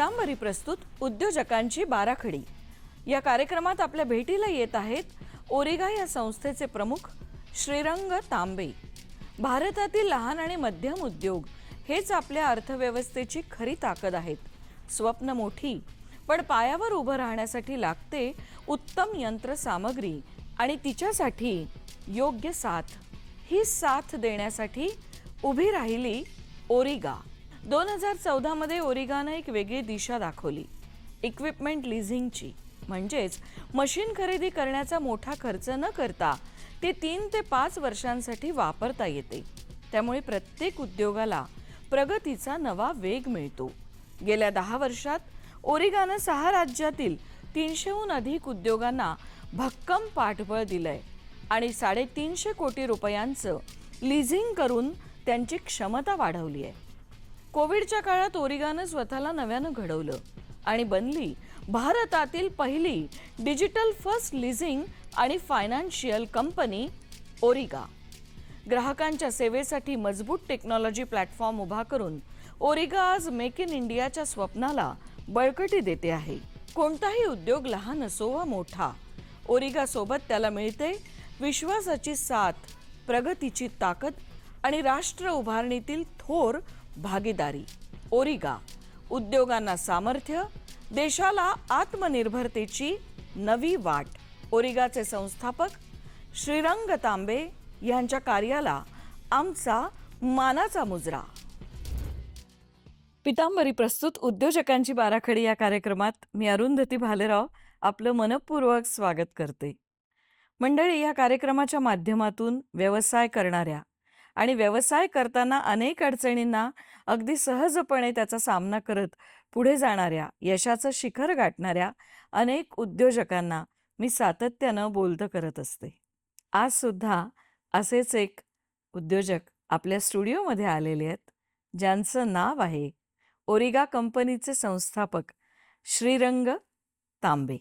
पितांबरी प्रस्तुत उद्योजकांची बाराखडी. या कार्यक्रमात आपल्या भेटीला येत आहेत ओरिगा या संस्थेचे प्रमुख श्रीरंग तांबे. भारतातील लहान आणि मध्यम उद्योग हेच आपल्या अर्थव्यवस्थेची खरी ताकद आहेत. स्वप्न मोठी पण पायावर उभं राहण्यासाठी लागते उत्तम यंत्रसामग्री आणि तिच्यासाठी योग्य साथ. ही साथ देण्यासाठी उभी राहिली ओरिगा. दोन हजार चौदामध्ये ओरिगानं एक वेगळी दिशा दाखवली. इक्विपमेंट लिझिंगची म्हणजेच मशीन खरेदी करण्याचा मोठा खर्च न करता ते तीन ते पाच वर्षांसाठी वापरता येते. त्यामुळे प्रत्येक उद्योगाला प्रगतीचा नवा वेग मिळतो. गेल्या दहा वर्षात ओरिगानं सहा राज्यातील तीनशेहून अधिक उद्योगांना भक्कम पाठबळ दिलंय आणि साडेतीनशे कोटी रुपयांचं लिझिंग करून त्यांची क्षमता वाढवली आहे. कोविडच्या काळात ओरिगानं स्वतःला नव्यानं घडवलं आणि बनली भारतातील पहिली डिजिटल फर्स्ट लिझिंग आणि फायनान्शियल कंपनी ओरिगा. ग्राहकांच्या सेवेसाठी मजबूत टेक्नॉलॉजी प्लॅटफॉर्म उभा करून ओरिगा आज मेक इन इंडियाच्या स्वप्नाला बळकटी देते आहे. कोणताही उद्योग लहान असो वा मोठा ओरिगा सोबत त्याला मिळते विश्वासाची साथ प्रगतीची ताकद आणि राष्ट्र उभारणीतील थोर भागीदारी ओरिगा उद्योगांना सामर्थ्य देशाला आत्मनिर्भरतेची नवी वाट. ओरिगाचे संस्थापक श्रीरंग तांबे यांच्या कार्याला आमचा मानाचा मुजरा. पितांबरी प्रस्तुत उद्योजकांची बाराखडी या कार्यक्रमात मी अरुंधती भालेराव आपलं मनपूर्वक स्वागत करते. मंडळी या कार्यक्रमाच्या माध्यमातून व्यवसाय करणाऱ्या आणि व्यवसाय करताना अनेक अडचणींना अगदी सहजपणे त्याचा सामना करत पुढे जाणाऱ्या यशाचं शिखर गाठणाऱ्या अनेक उद्योजकांना मी सातत्यानं बोलतं करत असते. आज सुद्धा असेच एक उद्योजक आपल्या स्टुडिओमध्ये आलेले आहेत ज्यांचं नाव आहे ओरिगा कंपनीचे संस्थापक श्रीरंग तांबे.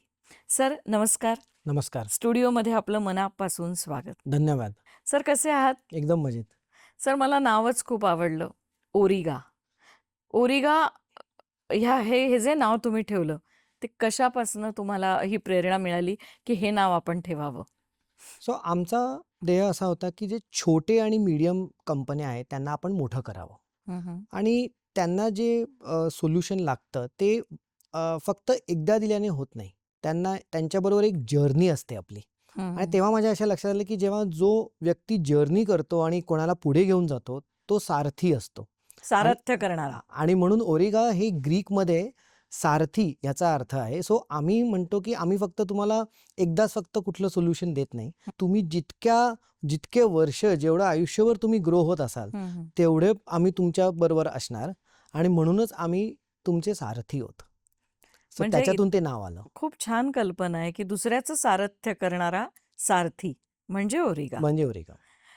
सर नमस्कार. नमस्कार. स्टुडिओमध्ये आपलं मनापासून स्वागत. धन्यवाद. सर कसे आहात? एकदम मजेत. सर मला नावच खूप आवडलं. ओरिगा. ओरिगा ह्या हे हे जे नाव तुम्ही ठेवलं ते कशापासून तुम्हाला ही प्रेरणा मिळाली की हे नाव आपण ठेवावं? सो आमचा ध्येय असा होता की जे छोटे आणि मीडियम कंपन्या आहेत त्यांना आपण मोठं करावं. आणि त्यांना जे सोल्युशन लागतं ते फक्त एकदा दिल्याने होत नाही. त्यांना त्यांच्याबरोबर एक जर्नी असते आपली. आणि तेव्हा माझ्या अशा लक्षात आलं की जेव्हा जो व्यक्ती जर्नी करतो आणि कोणाला पुढे घेऊन जातो तो सारथी असतो. सारथ्य करणारा. आणि म्हणून ओरिगा हे ग्रीकमध्ये सारथी याचा अर्थ आहे. सो आम्ही म्हणतो की आम्ही फक्त तुम्हाला एकदाच फक्त कुठलं सोल्युशन देत नाही. तुम्ही जितक्या जितके वर्ष जेवढं आयुष्यभर तुम्ही ग्रो होत असाल तेवढे आम्ही तुमच्या बरोबर असणार. आणि म्हणूनच आम्ही तुमचे सारथी होत म्हणजे त्याच्यातून ते नाव आलं. खूप छान कल्पना आहे की दुसऱ्याचं सारथ्य करणारा सारथी म्हणजे ओरिगा. म्हणजे ओरिगा.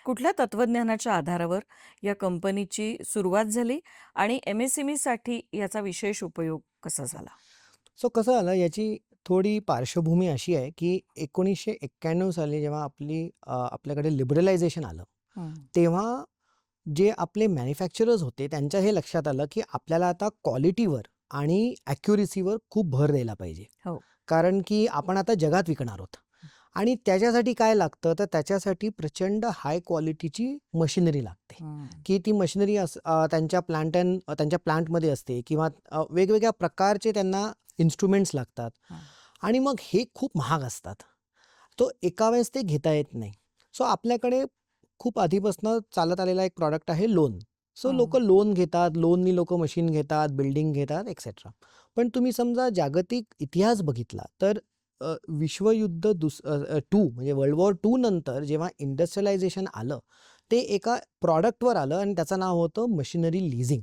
कुठल्या तत्वज्ञानाच्या आधारावर या कंपनीची सुरुवात झाली आणि एम एस एमसाठी याचा विशेष उपयोग कसा झाला? सो कसं आलं याची थोडी पार्श्वभूमी अशी आहे की एकोणीसशे एक्क्याण्णव साली जेव्हा आपली आपल्याकडे लिबरलायझेशन आलं तेव्हा जे आपले मॅन्युफॅक्चरर्स होते त्यांच्या हे लक्षात आलं की आपल्याला आता क्वालिटीवर आणि ॲक्युरेसीवर खूप भर द्यायला पाहिजे. हो. कारण की आपण आता जगात विकणार आहोत. आणि त्याच्यासाठी काय लागतं? तर त्याच्यासाठी प्रचंड हाय क्वालिटीची मशिनरी लागते. की ती मशिनरी त्यांच्या प्लांट त्यांच्या प्लांटमध्ये असते किंवा वेगवेगळ्या प्रकारचे त्यांना इन्स्ट्रुमेंट्स लागतात. आणि मग हे खूप महाग असतात. तो एका वेळेस ते घेता येत नाही. सो आपल्याकडे खूप आधीपासून चालत आलेला एक प्रॉडक्ट आहे लोन सो हा. लोक लोन घेतात लोननी लोक मशीन घेतात बिल्डिंग घेतात एक्सेट्रा पण तुम्ही समजा जागतिक इतिहास बघितला तर विश्वयुद्ध दुस टू म्हणजे वर्ल्ड वॉर टू नंतर जेव्हा इंडस्ट्रियलायझेशन आलं ते एका प्रॉडक्टवर आलं आणि त्याचं नाव होतं मशिनरी लिझिंग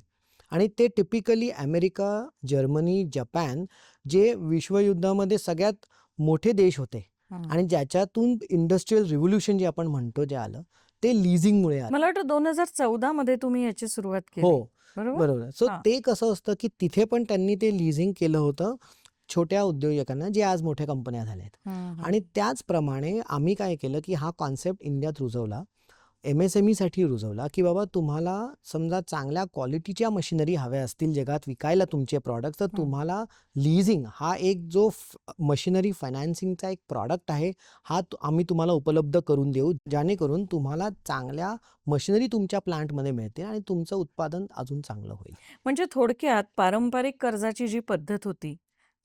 आणि ते टिपिकली अमेरिका जर्मनी जपान जे विश्वयुद्धामध्ये सगळ्यात मोठे देश होते. आणि ज्याच्यातून इंडस्ट्रीयल रिव्होल्युशन जे आपण म्हणतो जे आलं ते लिझिंगमुळे आलं. मला वाटतं दोन हजार चौदा मध्ये तुम्ही याची सुरुवात केली. हो. बरोबर? बरोबर. सो हा. ते कसं असतं की तिथे पण त्यांनी ते लिझिंग केलं होतं छोट्या उद्योजकांना जे आज मोठ्या कंपन्या झाल्या आहेत हम्म, आणि त्याचप्रमाणे आम्ही काय केलं की हा कॉन्सेप्ट इंडियात रुजवला एम एस एम ईसाठी रुजवला की बाबा तुम्हाला समजा चांगल्या क्वालिटीच्या मशिनरी हव्या असतील जगात विकायला तुमचे प्रॉडक्ट तर. तुम्हाला लिझिंग हा एक जो मशिनरी फायनान्सिंगचा एक प्रॉडक्ट आहे हा आम्ही तुम्हाला उपलब्ध करून देऊ जेणेकरून तुम्हाला चांगल्या मशिनरी तुमच्या प्लांटमध्ये मिळते आणि तुमचं उत्पादन अजून चांगलं होईल. म्हणजे थोडक्यात पारंपरिक कर्जाची जी पद्धत होती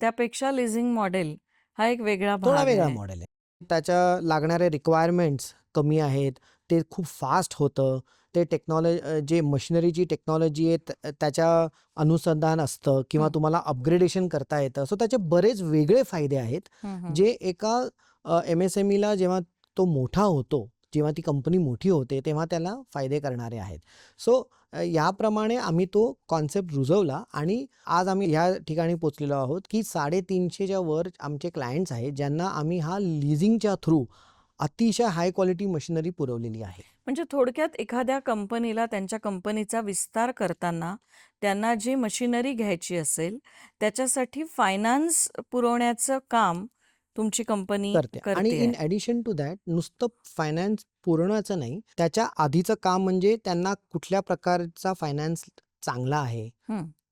त्यापेक्षा लिझिंग मॉडेल हा एक वेगळा वेगळा मॉडेल आहे. त्याच्या लागणारे रिक्वायरमेंट्स कमी आहेत ते खूप फास्ट होतं ते टेक्नॉलॉजी जे मशिनरीची टेक्नॉलॉजी आहे त्या- त्याच्या अनुसंधान असतं किंवा. तुम्हाला अपग्रेडेशन करता येतं सो त्याचे बरेच वेगळे फायदे आहेत. जे एका एम एस एम ईला जेव्हा तो मोठा होतो जेव्हा ती कंपनी मोठी होते तेव्हा त्याला फायदे करणारे आहेत सो याप्रमाणे आम्ही तो कॉन्सेप्ट रुजवला आणि आज आम्ही ह्या ठिकाणी पोचलेलो आहोत की साडेतीनशेच्या वर आमचे क्लायंट्स आहेत ज्यांना आम्ही हा लिझिंगच्या थ्रू अतिशय हाय क्वालिटी मशिनरी पुरवलेली आहे म्हणजे थोडक्यात एखाद्या कंपनीला त्यांच्या कंपनीचा विस्तार करताना त्यांना जी मशिनरी घ्यायची असेल त्याच्यासाठी फायनान्स पुरवण्याचं काम तुमची कंपनी करते आणि इन आहे. ॲडिशन टू दॅट नुसतं फायनान्स पुरवण्याचं नाही त्याच्या आधीचं काम म्हणजे त्यांना कुठल्या प्रकारचा फायनान्स चांगला आहे.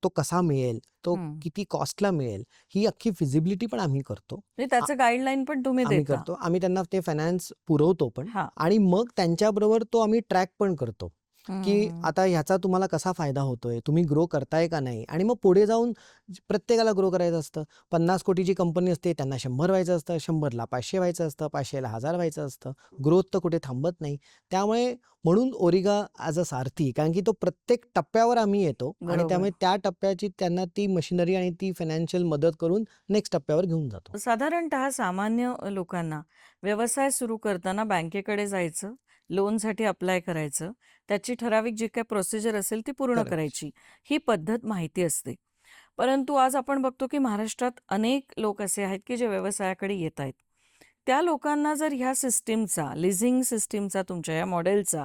तो कसा मिळेल? तो. किती कॉस्टला मिळेल? ही अख्खी फिजिबिलिटी पण आम्ही करतो. म्हणजे त्याचं गाईडलाईन पण तुम्ही आम्ही देता. करतो. आम्ही त्यांना ते फायनान्स पुरवतो पण हा. आणि मग त्यांच्याबरोबर तो आम्ही ट्रॅक पण करतो. की. आता ह्याचा तुम्हाला कसा फायदा होतोय? तुम्ही ग्रो करताय का नाही? आणि मग पुढे जाऊन प्रत्येकाला ग्रो करायचं असतं. पन्नास कोटीची कंपनी असते त्यांना शंभर व्हायचं असतं शंभरला पाचशे व्हायचं असतं पाचशेला हजार व्हायचं असतं. ग्रोथ तर कुठे थांबत नाही. त्यामुळे म्हणून ओरिगा ॲज अ सारथी कारण की तो प्रत्येक टप्प्यावर आम्ही येतो आणि. त्यामुळे त्या टप्प्याची त्यांना ती मशिनरी आणि ती फायनान्शियल मदत करून नेक्स्ट टप्प्यावर घेऊन जातो. साधारणतः सामान्य लोकांना व्यवसाय सुरू करताना बँकेकडे जायचं लोनसाठी अप्लाय करायचं. त्याची ठराविक जी काय प्रोसिजर असेल ती पूर्ण. करायची. ही पद्धत माहिती असते. परंतु आज आपण बघतो की महाराष्ट्रात अनेक लोक असे आहेत की जे व्यवसायाकडे येत आहेत. त्या लोकांना जर ह्या सिस्टीमचा लिझिंग सिस्टीमचा तुमच्या या मॉडेलचा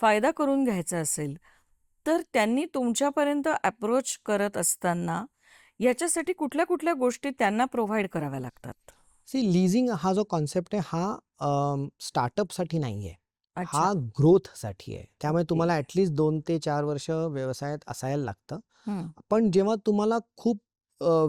फायदा करून घ्यायचा असेल तर त्यांनी तुमच्यापर्यंत अप्रोच करत असताना याच्यासाठी कुठल्या कुठल्या गोष्टी त्यांना प्रोव्हाइड कराव्या लागतात? सी लिझिंग हा जो कॉन्सेप्ट आहे हा स्टार्टअपसाठी नाही आहे हा ग्रोथसाठी आहे. त्यामुळे. तुम्हाला ॲटलिस्ट दोन ते चार वर्ष व्यवसायात असायला लागतं. पण जेव्हा तुम्हाला खूप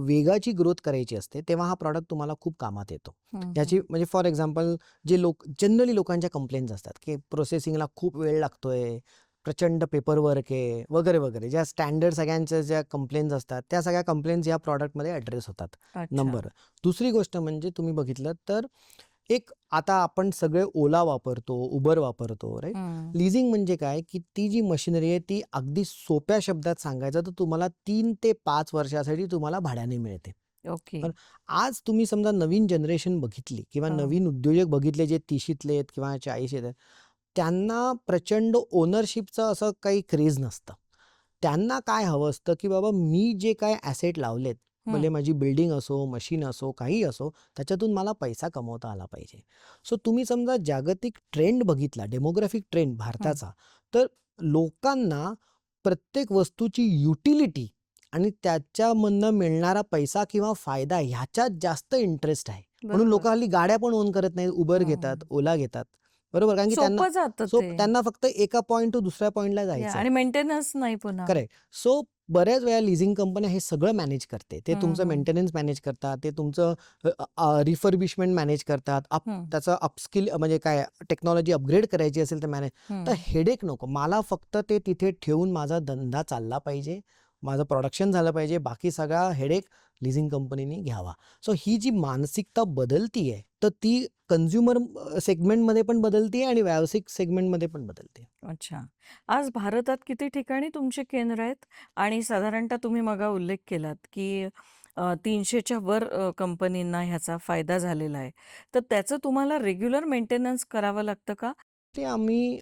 वेगाची ग्रोथ करायची असते तेव्हा हा प्रॉडक्ट तुम्हाला खूप कामात येतो. याची म्हणजे फॉर एक्झाम्पल जे लोक जनरली लोकांच्या कंप्लेंट्स असतात की प्रोसेसिंगला खूप वेळ लागतोय प्रचंड पेपर वर्क आहे वगैरे वगैरे. ज्या स्टँडर्ड सगळ्यांच्या ज्या कंप्लेंट्स असतात त्या सगळ्या कंप्लेंट्स या प्रॉडक्टमध्ये ॲड्रेस होतात. नंबर दुसरी गोष्ट म्हणजे तुम्ही बघितलं तर एक आता आपण सगळे ओला वापरतो उबर वापरतो राईट. लिझिंग म्हणजे काय? की ती जी मशिनरी आहे ती अगदी सोप्या शब्दात सांगायचं तर तुम्हाला तीन ते पाच वर्षासाठी तुम्हाला भाड्याने मिळते. ओके. पण आज तुम्ही समजा नवीन जनरेशन बघितली किंवा. नवीन उद्योजक बघितले जे तिशीतले आहेत किंवा चाळीस आहेत त्यांना प्रचंड ओनरशिपचं असं काही क्रेज नसतं. त्यांना काय हवं असतं की बाबा मी जे काय ॲसेट लावलेत हम्म. माझी बिल्डिंग असो मशीन असो काही असो त्याच्यातून मला पैसा कमवता आला पाहिजे. सो तुम्ही समजा जागतिक ट्रेंड बघितला डेमोग्राफिक ट्रेंड भारताचा तर लोकांना प्रत्येक वस्तूची युटिलिटी आणि त्याच्यामधनं मिळणारा पैसा किंवा फायदा ह्याच्यात जास्त इंटरेस्ट आहे. म्हणून. लोक हल्ली गाड्या पण ओन करत नाहीत उबर. घेतात ओला घेतात. बरोबर? कारण की त्यांना त्यांना फक्त एका पॉईंट टू दुसऱ्या पॉईंटला या, जायचं आणि मेंटेनन्स नाही पुन्हा. करेक्ट सो बऱ्याच वेळा लिझिंग कंपन्या हे सगळं मॅनेज करते. ते तुमचं. मेंटेनन्स मॅनेज करतात ते तुमचं रिफर्बिशमेंट मॅनेज करतात. अप त्याचं अपस्किल म्हणजे काय टेक्नॉलॉजी अपग्रेड करायची असेल तर मॅनेज तर. हेडेक नको. मला फक्त ते तिथे ठेवून माझा धंदा चालला पाहिजे. माझं प्रोडक्शन झालं पाहिजे बाकी सगळा हेडेक लिझिंग कंपनीने घ्यावा. सो ही जी मानसिकता बदलती आहे तर ती कन्झ्युमर सेगमेंटमध्ये पण बदलते आणि व्यावसायिक सेगमेंटमध्ये पण बदलते अच्छा. आज भारतात किती ठिकाणी तुमचे केंद्र आहेत? आणि साधारणतः तुम्ही मगा उल्लेख केलात की तीनशेच्या वर कंपनींना ह्याचा फायदा झालेला आहे. तर त्याचं तुम्हाला रेग्युलर मेंटेनन्स करावं लागतं का? ते आम्ही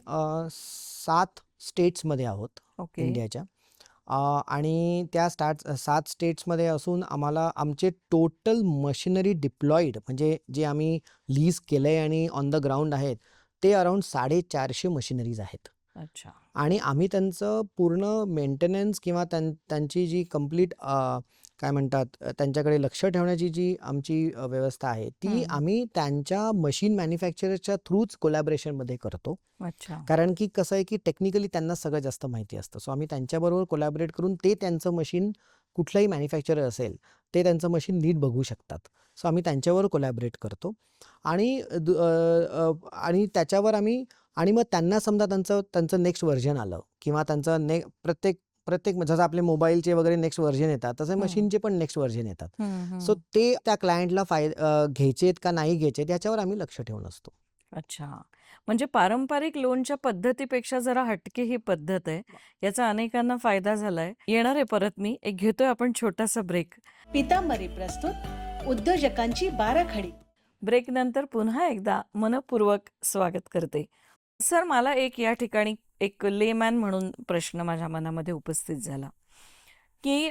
सात स्टेट्समध्ये आहोत ओके. इंडियाच्या. आणि त्या स्टार्ट सात स्टेट्समध्ये असून आम्हाला आमचे टोटल मशिनरी डिप्लॉईड म्हणजे जे आम्ही लीज केलं आहे आणि ऑन द ग्राउंड आहेत ते अराउंड साडेचारशे मशिनरीज आहेत. अच्छा. आणि आम्ही त्यांचं पूर्ण मेंटेनन्स किंवा त्यां त्यांची जी कंप्लीट काय म्हणतात त्यांच्याकडे लक्ष ठेवण्याची जी आमची व्यवस्था आहे ती. आम्ही त्यांच्या मशीन मॅन्युफॅक्चररच्या थ्रूच कोलॅबरेशनमध्ये करतो. अच्छा. कारण की कसं आहे की टेक्निकली त्यांना सगळं जास्त माहिती असतं. सो आम्ही त्यांच्याबरोबर कोलॅबरेट करून ते त्यांचं मशीन कुठलंही मॅन्युफॅक्चरर असेल ते त्यांचं मशीन नीट बघू शकतात. सो आम्ही त्यांच्यावर कोलॅबरेट करतो. आणि आणि त्याच्यावर आम्ही आणि मग त्यांना समजा त्यांचं त्यांचं नेक्स्ट व्हर्जन आलं किंवा त्यांचं ने प्रत्येक प्रत्येक जसं आपले मोबाईलचे वगैरे नेक्स्ट व्हर्जन येतात तसे. मशीनचे पण नेक्स्ट व्हर्जन येतात. सो. ते त्या क्लायंटला फाय घ्यायचेत का नाही घ्यायचेत याच्यावर आम्ही लक्ष ठेवून असतो. अच्छा. म्हणजे पारंपरिक लोनच्या पद्धतीपेक्षा जरा हटके ही पद्धत आहे. याचा अनेकांना फायदा झालाय. येणार आहे परत मी. एक घेतोय आपण छोटासा ब्रेक पितांबरी प्रस्तुत. उद्योजकांची बाराखडी. ब्रेक नंतर पुन्हा एकदा मनपूर्वक स्वागत करते. सर मला एक या ठिकाणी एक लेमॅन म्हणून प्रश्न माझ्या मनामध्ये उपस्थित झाला की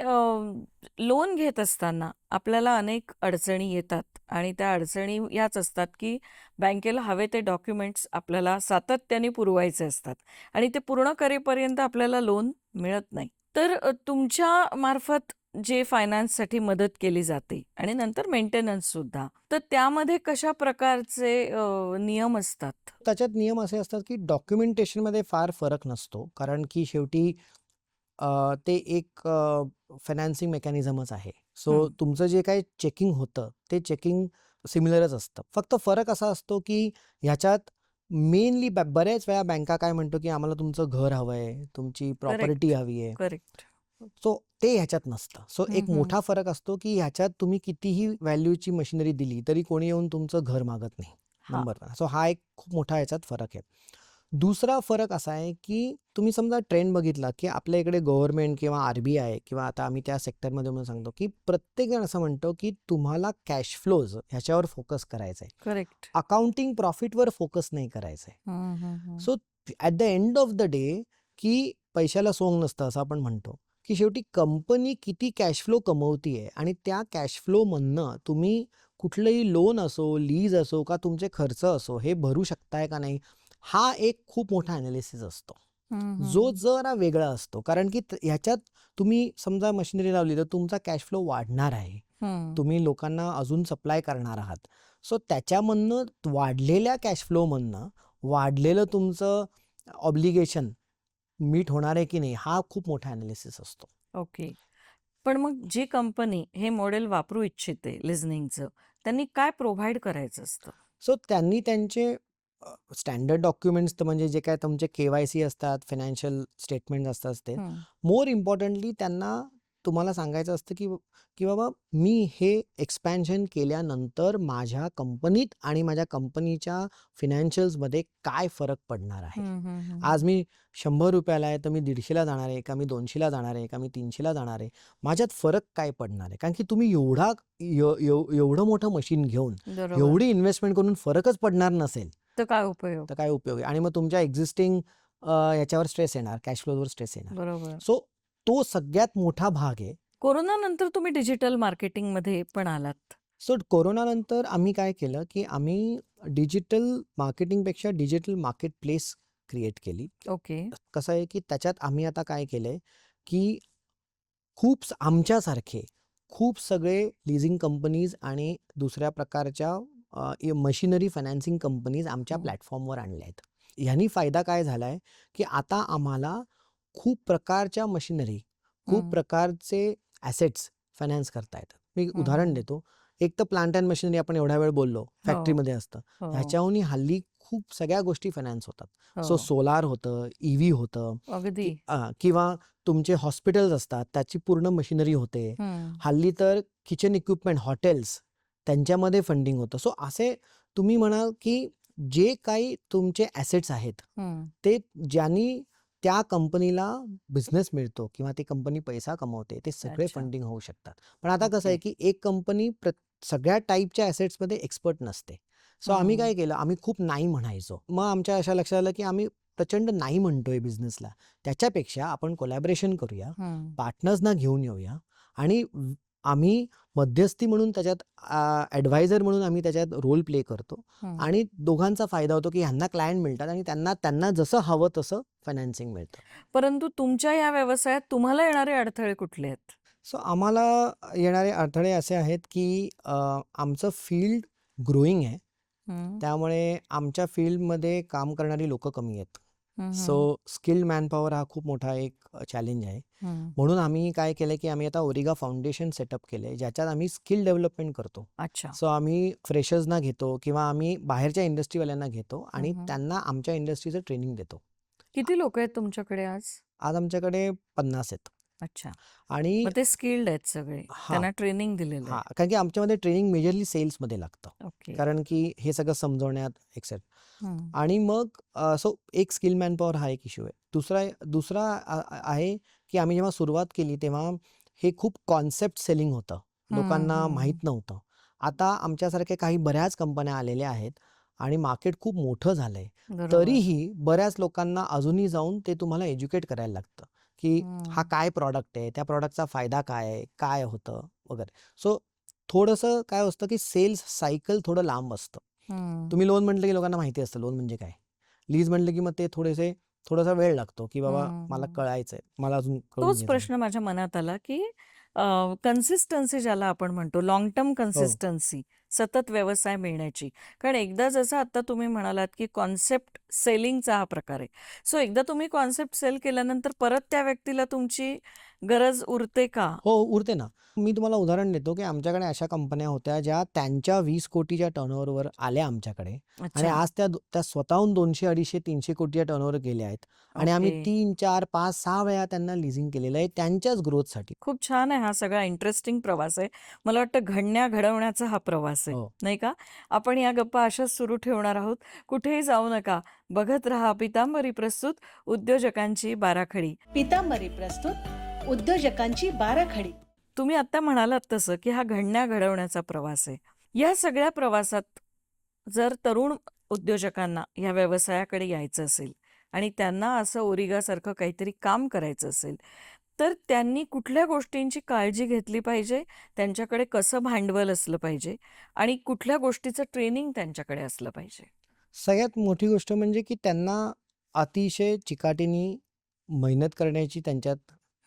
लोन घेत असताना आपल्याला अनेक अडचणी येतात आणि त्या अडचणी याच असतात की बँकेला हवे ते डॉक्युमेंट्स आपल्याला सातत्याने पुरवायचे असतात आणि ते पूर्ण करेपर्यंत आपल्याला लोन मिळत नाही. तर तुमच्या मार्फत जे फायनान्ससाठी मदत केली जाते आणि नंतर मेंटेनन्स सुद्धा. तर त्यामध्ये कशा प्रकारचे नियम असतात? त्याच्यात नियम असे असतात की डॉक्युमेंटेशनमध्ये फार फरक नसतो. कारण की शेवटी ते एक फायनान्सिंग मेकॅनिझमच आहे. सो. तुमचं जे काही चेकिंग होतं ते चेकिंग सिमिलरच असतं. फक्त फरक असा असतो की ह्याच्यात मेनली बऱ्याच वेळा बँका काय म्हणतो की आम्हाला तुमचं घर हवं आहे तुमची प्रॉपर्टी हवी आहे सो ते ह्याच्यात नसतं. सो एक. मोठा फरक असतो की ह्याच्यात तुम्ही कितीही व्हॅल्यूची मशिनरी दिली तरी कोणी येऊन तुमचं घर मागत नाही. Number one. सो हा एक खूप मोठा ह्याच्यात फरक आहे. दुसरा फरक असा आहे की तुम्ही समजा ट्रेंड बघितला की आपल्या इकडे गव्हर्नमेंट किंवा आर बी आय किंवा आता आम्ही त्या सेक्टरमध्ये म्हणून सांगतो की प्रत्येकजण असं म्हणतो की तुम्हाला कॅश फ्लोज ह्याच्यावर फोकस करायचा आहे. करेक्ट. अकाउंटिंग प्रॉफिटवर फोकस नाही करायचं आहे. So so at the end of the day की पैशाला सोंग नसतं असं आपण म्हणतो. की शेवटी कंपनी किती कॅश फ्लो कमवतीये आणि त्या कॅश फ्लोमधनं तुम्ही कुठलंही लोन असो लीज असो का तुमचे खर्च असो हे भरू शकताय का नाही हा एक खूप मोठा अनालिसिस असतो. जो जरा वेगळा असतो. कारण की ह्याच्यात तुम्ही समजा मशिनरी लावली तर तुमचा कॅश फ्लो वाढणार आहे. तुम्ही लोकांना अजून सप्लाय करणार आहात. सो त्याच्यामधनं वाढलेल्या कॅश फ्लोमधनं वाढलेलं तुमचं ऑब्लिगेशन मीट होणार आहे की नाही हा खूप मोठा अनालिसिस असतो. ओके. पण मग जी कंपनी हे मॉडेल वापरू इच्छिते लिझनिंगचं त्यांनी काय प्रोव्हाइड करायचं असतं? सो त्यांनी त्यांचे स्टँडर्ड डॉक्युमेंट्स म्हणजे जे काय तुमचे के वाय सी असतात फायनान्शियल स्टेटमेंट असतात ते. मोर इम्पॉर्टंटली त्यांना तुम्हाला सांगायचं असतं की की बाबा मी हे एक्सपॅन्शन केल्यानंतर माझ्या कंपनीत आणि माझ्या कंपनीच्या फिनान्शियल्समध्ये काय फरक पडणार आहे? आज मी शंभर रुपयाला आहे तर मी दीडशेला जाणार आहे का मी दोनशेला जाणार आहे का मी तीनशेला जाणार आहे? माझ्यात फरक काय पडणार आहे? कारण की तुम्ही एवढा एव- एव- एवढं मोठं मशीन घेऊन एवढी इन्व्हेस्टमेंट करून फरकच पडणार नसेल. तर काय उपयोग? तर काय उपयोग आहे? आणि मग तुमच्या एक्झिस्टिंग याच्यावर स्ट्रेस येणार कॅश फ्लोवर स्ट्रेस येणार. सो तो सगळ्यात मोठा भाग आहे. कोरोना नंतर तुम्ही डिजिटल मार्केटिंगमध्ये पण आलात. सो कोरोनानंतर आम्ही काय केलं की आम्ही डिजिटल मार्केटिंगपेक्षा डिजिटल मार्केट प्लेस क्रिएट केली. ओके. कसं आहे की त्याच्यात आम्ही आता काय केलंय की खूप आमच्यासारखे खूप सगळे लिझिंग कंपनीज आणि दुसऱ्या प्रकारच्या मशिनरी फायनान्सिंग कंपनीज आमच्या. प्लॅटफॉर्मवर आणल्या आहेत ह्यानी फायदा काय झाला आहे की आता आम्हाला खूप प्रकारच्या मशिनरी खूप हं. प्रकारचे ॲसेट्स फायनान्स करता येतात मी हं, उदाहरण हं. देतो एक तर प्लांट अँड मशिनरी आपण एवढ्या वेळ बोललो फॅक्टरीमध्ये असतं हो, ह्याच्याहून हल्ली खूप सगळ्या गोष्टी फायनान्स होतात सो हो. सोलार होतं ईव्ही होतं कि- अ, किंवा तुमचे हॉस्पिटल्स असतात त्याची पूर्ण मशिनरी होते. हल्ली तर किचन इक्विपमेंट हॉटेल्स त्यांच्यामध्ये फंडिंग होतं सो असे तुम्ही म्हणाल की जे काही तुमचे ॲसेट्स आहेत. ते ज्यांनी त्या कंपनीला बिझनेस मिळतो किंवा ती कंपनी पैसा कमवते ते सगळे. फंडिंग होऊ शकतात पण आता कसं आहे. की एक कंपनी सगळ्या टाईपच्या ॲसेट्समध्ये एक्सपर्ट नसते सो आम्ही. काय केलं आम्ही खूप नाही म्हणायचो मग आमच्या अशा लक्षात आलं की आम्ही प्रचंड नाही म्हणतोय बिझनेसला त्याच्यापेक्षा आपण कोलॅबरेशन करूया. पार्टनर्सना घेऊन येऊया आणि आम्ही मध्यस्थी म्हणून त्याच्यात ॲडवायझर म्हणून आम्ही त्याच्यात रोल प्ले करतो. आणि दोघांचा फायदा होतो की ह्यांना क्लायंट मिळतात आणि त्यांना त्यांना जसं हवं तसं फायनान्सिंग मिळतं परंतु तुमच्या या व्यवसायात तुम्हाला येणारे अडथळे कुठले आहेत सो आम्हाला येणारे अडथळे असे आहेत की आमचं फील्ड ग्रोईंग आहे. त्यामुळे आमच्या फील्डमध्ये काम करणारी लोकं कमी आहेत. सो स्किल्ड मॅनपॉवर हा खूप मोठा एक चॅलेंज आहे. म्हणून आम्ही काय केलं की आम्ही आता ओरिगा फाउंडेशन सेटअप केलं ज्याच्यात आम्ही स्किल डेव्हलपमेंट करतो. अच्छा. सो आम्ही फ्रेशर्सना घेतो किंवा आम्ही बाहेरच्या इंडस्ट्रीवाल्यांना घेतो आणि. त्यांना आमच्या इंडस्ट्रीचं ट्रेनिंग देतो. किती लोक आहेत तुमच्याकडे आज? आज आमच्याकडे पन्नास आहेत. अच्छा. आणि मग ते स्किल्ड आहेत सगळे. हा. त्यांना ट्रेनिंग दिलेलं हा. आहे कारण की आमच्यामध्ये ट्रेनिंग मेजरली सेल्समध्ये लागतं. ओके. कारण की हे सगळं समजवण्यात एक्सेट. आणि मग सो एक स्किल मॅनपॉवर हा एक इश्यू आहे. दुसरा दुसरा आ- आ- आहे की आम्ही जेव्हा सुरुवात केली तेव्हा हे खूप कॉन्सेप्ट सेलिंग होतं. लोकांना. माहीत नव्हतं. आता आमच्यासारखे काही बऱ्याच कंपन्या आलेल्या आहेत आणि मार्केट खूप मोठं झालंय. बरोबर. तरीही बऱ्याच लोकांना अजूनही जाऊन ते तुम्हाला एज्युकेट करायला लागतं. की हा. काय प्रॉडक्ट आहे त्या प्रॉडक्टचा फायदा काय आहे काय होतं वगैरे सो थोडंसं काय असतं की सेल्स सायकल थोडं लांब असतं. तुम्ही लोन म्हटलं की लोकांना माहिती असतं लोन म्हणजे काय लीज म्हटलं की मग ते थोडेसे थोडासा वेळ लागतो की बाबा मला. कळायचंय मला अजून तोच. प्रश्न माझ्या मनात आला की कन्सिस्टन्सी ज्याला आपण म्हणतो लॉंग. टर्म कन्सिस्टन्सी सतत व्यवसाय मिळण्याची. कारण एकदा जसं आता तुम्ही म्हणालात की कॉन्सेप्ट सेलिंगचा हा प्रकार आहे. सो एकदा तुम्ही कॉन्सेप्ट सेल केल्यानंतर परत त्या व्यक्तीला तुमची गरज उरते का? हो उरते ना. मी तुम्हाला उदाहरण देतो की आमच्याकडे अशा कंपन्या होत्या ज्या त्यांच्या वीस कोटीच्या टर्नओव्हरवर आल्या आमच्याकडे. आणि आज त्या त्या स्वतःहून दोनशे अडीचशे तीनशे कोटीच्या टर्नओव्हर गेल्या आहेत. आणि आम्ही. तीन चार पाच सहा वेळा त्यांना लिझिंग केलेलं आहे त्यांच्याच ग्रोथसाठी खूप छान आहे हा सगळा इंटरेस्टिंग प्रवास आहे. मला वाटतं घडण्या घडवण्याचा हा प्रवास आहे हो. नाही का? आपण या गप्पा अशाच सुरू ठेवणार आहोत. कुठेही जाऊ नका. बघत रहा पितांबरी प्रस्तुत उद्योजकांची बाराखडी. पितांबरी प्रस्तुत उद्योजकांची बाराखडी. तुम्ही आता म्हणालात तसं की हा घडण्या घडवण्याचा प्रवास आहे. या सगळ्या प्रवासात जर तरुण उद्योजकांना या व्यवसायाकडे यायचं असेल आणि त्यांना असं ओरिगासारखं काहीतरी काम करायचं असेल तर त्यांनी कुठल्या गोष्टींची काळजी घेतली पाहिजे त्यांच्याकडे कसं भांडवल असलं पाहिजे आणि कुठल्या गोष्टीचं ट्रेनिंग त्यांच्याकडे असलं पाहिजे सगळ्यात मोठी गोष्ट म्हणजे की त्यांना अतिशय चिकाटीने मेहनत करण्याची त्यांच्यात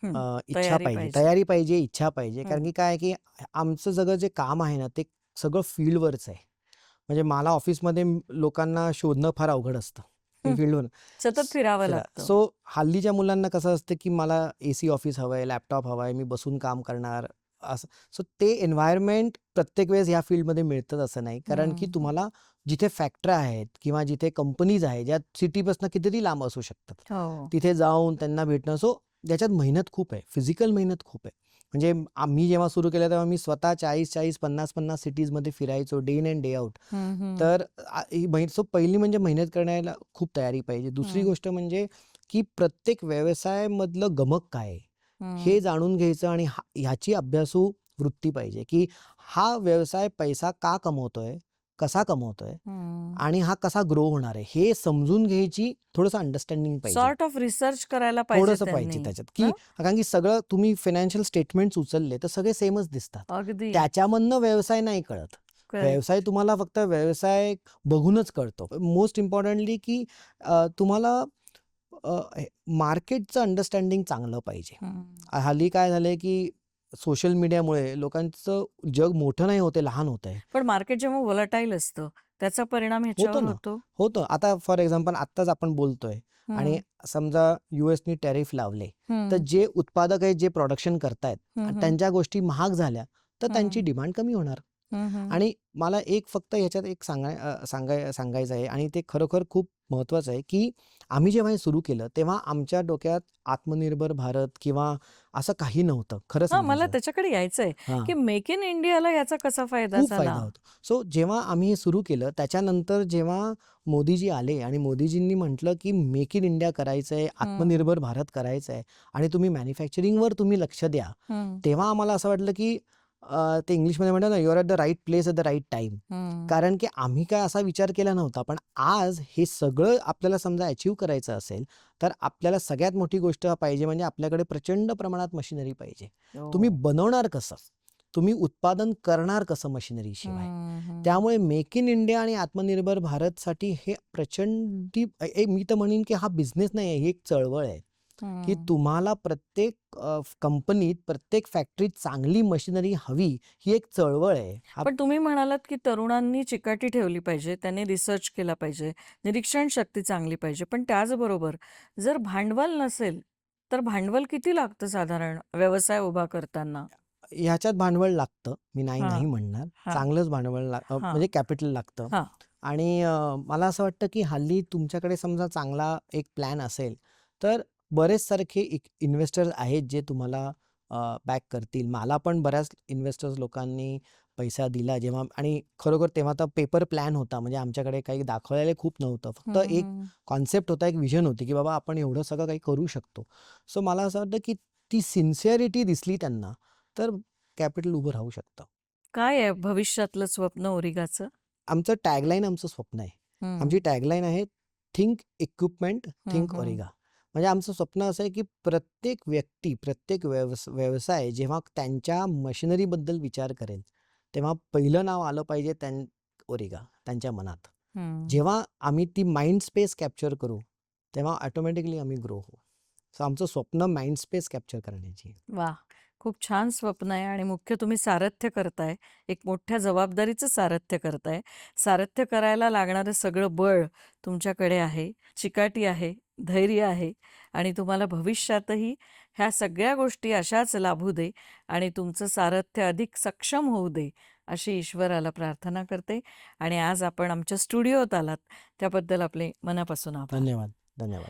अ, इच्छा तयारी पाहिजे पाहिजे. तयारी पाहिजे इच्छा पाहिजे कारण. की काय आहे की आमचं सगळं जे काम आहे ना ते सगळं फील्डवरच आहे म्हणजे मला ऑफिसमध्ये लोकांना शोधणं फार अवघड असतं. फील्डवर सतत फिरावं लागतं. सो हल्लीच्या मुलांना कसं असतं की मला ए सी ऑफिस हवं आहे लॅपटॉप हवा आहे मी बसून काम करणार असं. सो ते एन्व्हायरमेंट प्रत्येक वेळेस ह्या फील्डमध्ये मिळतच असं नाही. कारण की. तुम्हाला जिथे फॅक्टरी आहेत किंवा जिथे कंपनीज आहेत ज्या सिटीपासून कितीतरी लांब असू शकतात हो. तिथे जाऊन त्यांना भेटणं. सो त्याच्यात मेहनत खूप आहे फिजिकल मेहनत खूप आहे. म्हणजे आम्ही जेव्हा सुरू केलं तेव्हा मी स्वतः चाळीस चाळीस पन्नास पन्नास सिटीजमध्ये फिरायचो day in and day out. तर सो पहिली म्हणजे मेहनत करण्याला खूप तयारी पाहिजे दुसरी. गोष्ट म्हणजे की प्रत्येक व्यवसायामधलं गमक काय हं. जाणून घ्यायचं आणि ह्याची अभ्यासू वृत्ती पाहिजे की हा व्यवसाय पैसा का कमवतोय कसा कमवतोय. आणि हा कसा ग्रो होणार आहे हे समजून घ्यायची थोडंसं अंडरस्टँडिंग पाहिजे सॉर्ट ऑफ रिसर्च करायला थोडंसं पाहिजे. त्याच्यात की? कारण की सगळं तुम्ही फायनान्शियल स्टेटमेंट्स उचलले तर सगळे सेमच दिसतात अगदी त्याच्यामधनं व्यवसाय नाही कळत. व्यवसाय तुम्हाला फक्त व्यवसाय बघूनच कळतो मोस्ट इम्पॉर्टंटली की तुम्हाला मार्केटचं अंडरस्टँडिंग चांगलं पाहिजे. हल्ली काय झालंय की सोशल मीडियामुळे लोकांचं जग मोठं नाही होते लहान होत आहे पण मार्केट जेव्हा व्हॉलटाईल असतं त्याचा परिणाम ह्याच्यावर. होतो होतं आता फॉर एक्झाम्पल आत्ताच आपण बोलतोय. आणि समजा युएसनी टॅरिफ लावले. तर जे उत्पादक आहेत जे प्रोडक्शन करतायत. त्यांच्या गोष्टी महाग झाल्या तर. त्यांची डिमांड कमी होणार. आणि मला एक फक्त ह्याच्यात एक सांगाय सांगाय सांगायचं आहे आणि ते खरोखर खूप महत्त्वाचं आहे की आम्ही जेव्हा हे सुरू केलं तेव्हा आमच्या डोक्यात आत्मनिर्भर भारत किंवा असं काही नव्हतं खरं हा मला त्याच्याकडे यायचंय हां. की मेक इन इंडियाला याचा कसा फायदा फायदा होतो. सो जेव्हा आम्ही हे सुरू केलं त्याच्यानंतर जेव्हा मोदीजी आले आणि मोदीजींनी म्हटलं की मेक इन इंडिया करायचं आहे आत्मनिर्भर भारत करायचं आहे आणि तुम्ही मॅन्युफॅक्चरिंगवर तुम्ही लक्ष द्या. तेव्हा आम्हाला असं वाटलं की ते इंग्लिशमध्ये म्हणतात ना you're at the right place at the right time hmm. कारण की आम्ही काय असा विचार केला नव्हता पण आज हे सगळं आपल्याला समजा अचीव करायचं असेल तर आपल्याला सगळ्यात मोठी गोष्ट पाहिजे म्हणजे आपल्याकडे प्रचंड प्रमाणात मशिनरी पाहिजे तुम्ही हो. बनवणार कसं तुम्ही उत्पादन करणार कसं मशिनरी शिवाय. त्यामुळे मेक इन इंडिया आणि आत्मनिर्भर भारतसाठी हे प्रचंड मी तर म्हणेन की हा बिझनेस नाही आहे ही एक चळवळ आहे की. तुम्हाला प्रत्येक कंपनीत प्रत्येक फॅक्टरीत चांगली मशिनरी हवी ही एक चळवळ आहे पण तुम्ही म्हणालात की तरुणांनी चिकाटी ठेवली पाहिजे त्यांनी रिसर्च केला पाहिजे निरीक्षण शक्ती चांगली पाहिजे पण त्याचबरोबर जर भांडवल नसेल तर भांडवल किती लागतं साधारण व्यवसाय उभा करताना ह्याच्यात भांडवल लागतं मी नाही. नाही म्हणणार. चांगलंच भांडवल. म्हणजे कॅपिटल लागतं. आणि मला असं वाटतं की हल्ली तुमच्याकडे समजा चांगला एक प्लॅन असेल तर बरेच सारखे इन्व्हेस्टर्स आहेत जे तुम्हाला बॅक करतील. मला पण बऱ्याच इन्व्हेस्टर्स लोकांनी पैसा दिला जेव्हा आणि खरोखर तेव्हा तर पेपर प्लॅन होता. म्हणजे आमच्याकडे काही दाखवायला खूप नव्हतं. फक्त एक. कॉन्सेप्ट होता एक विजन होती की बाबा आपण एवढं सगळं काही करू शकतो. सो मला असं वाटतं की ती सिन्सिअरिटी दिसली त्यांना तर कॅपिटल उभं राहू शकतं. काय आहे भविष्यातलं स्वप्न ओरिगाचं? आमचं टॅगलाईन आमचं स्वप्न आहे. आमची टॅगलाईन आहे थिंक इक्विपमेंट थिंक. ओरिगा. म्हणजे आमचं स्वप्न असं आहे की प्रत्येक व्यक्ती प्रत्येक व्यवस व्यवसाय जेव्हा त्यांच्या मशिनरीबद्दल विचार करेल तेव्हा पहिलं नाव आलं पाहिजे त्यां ओरिगा त्यांच्या मनात. जेव्हा आम्ही ती माइंड स्पेस कॅप्चर करू तेव्हा ऑटोमॅटिकली आम्ही ग्रो होऊ. सो आमचं स्वप्न माइंड स्पेस कॅप्चर करण्याची. वा खूप छान स्वप्न आहे आणि मुख्य तुम्ही सारथ्य करताय. एक मोठ्या जबाबदारीचं सारथ्य करताय. सारथ्य करायला लागणारं सगळं बळ तुमच्याकडे आहे चिकाटी आहे. धैर्य आहे आणि तुम्हाला भविष्यातही ह्या सगळ्या गोष्टी अशाच लाभू दे आणि तुमचं सारथ्य अधिक सक्षम होऊ दे अशी ईश्वराला प्रार्थना करते. आणि आज आपण आमच्या स्टुडिओत आलात. त्याबद्दल आपले मनापासून आभार. धन्यवाद. धन्यवाद.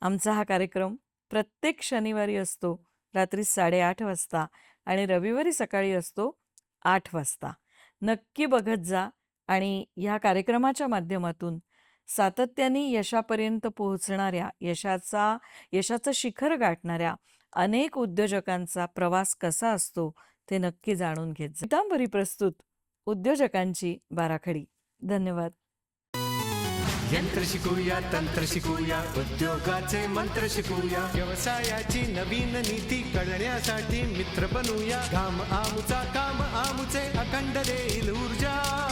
आमचा हा कार्यक्रम प्रत्येक शनिवारी असतो रात्री साडेआठ वाजता आणि रविवारी सकाळी असतो आठ वाजता. नक्की बघत जा आणि ह्या कार्यक्रमाच्या माध्यमातून सातत्याने यशापर्यंत पोहोचणाऱ्या यशाचा यशाचं शिखर गाठणाऱ्या अनेक उद्योजकांचा प्रवास कसा असतो ते नक्की जाणून घेत जा. पितांबरी प्रस्तुत उद्योजकांची बाराखडी. धन्यवाद. यंत्र शिकूया तंत्र शिकूया उद्योगाचे मंत्र शिकूया. व्यवसायाची नवीन नीती कळण्यासाठी मित्र बनूया. घाम आमुचा काम आमुचे अखंड देईल ऊर्जा.